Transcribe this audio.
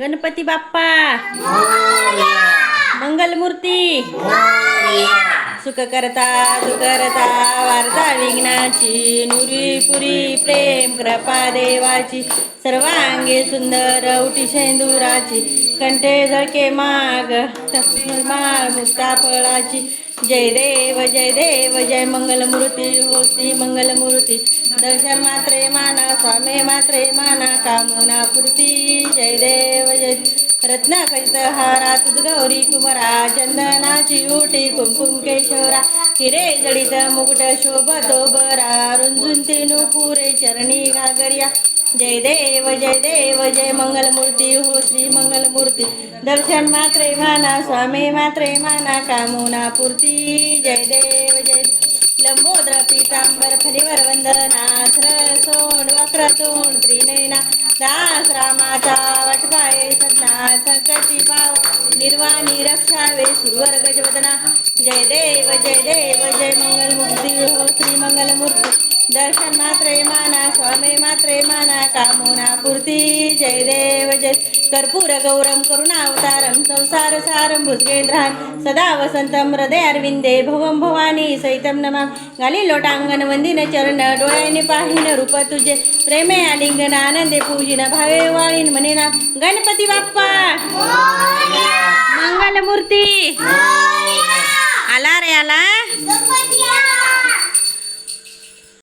गणपती बाप्पा. मंगलमूर्ती. सुख करता सुख करता वार्ता विघ्नाची नुरी पुरी प्रेम कृपा देवाची सर्वांगी सुंदर उटी शेंदुराची कंठे झळके माग माळ मुक्ता फळाची जय देव जय देव जय मंगलमूर्ती हो श्री मंगलमूर्ती. दर्शन मात्रे माना स्वामी मात्रे माना कामना पूर्ती. जय देव. जय रत्नाकरित हारा गौरी कुमारा चंदनाची उटी कुमकुम केशवरा हिरे जडित मुकुट शोभतो बरा रुंजून तेनु पुरे चरणी घागरिया। जय देव जय देव जय मंगलमूर्ती हो श्री मंगलमूर्ती। दर्शन मात्रे माना स्वामी मात्रे माना कामना पूर्ती। जय देव जय लंबोद्र पितांबर फलीवर वंदना सोंड वक्र तोंड त्रिनयना दास रामाचा वटपाये सदना संकटी पाव निर्वाणी रक्षावे सुरवर गजवदना जय देव जय देव जय मंगलमूर्ती हो श्री मंगलमूर्ती दर्शन मात्रे माना स्वामी मात्रे माना कामोना पूर्ती जय देव जय. कर्पूर गौरम करुणावतारम संसार सारम भुजगेंद्रान सदा वसंतम हृदय अरविंदे भवम भवानी सहितम नमा. घाली लोटांगण वंदिन चरण डोळ्याने पाहिन रूप तुझे. प्रेमे आलिंगन आनंदे पूजिन भावे वाळीन म्हणेना. गणपती बाप्पा! मंगलमूर्ती! आला रे आला.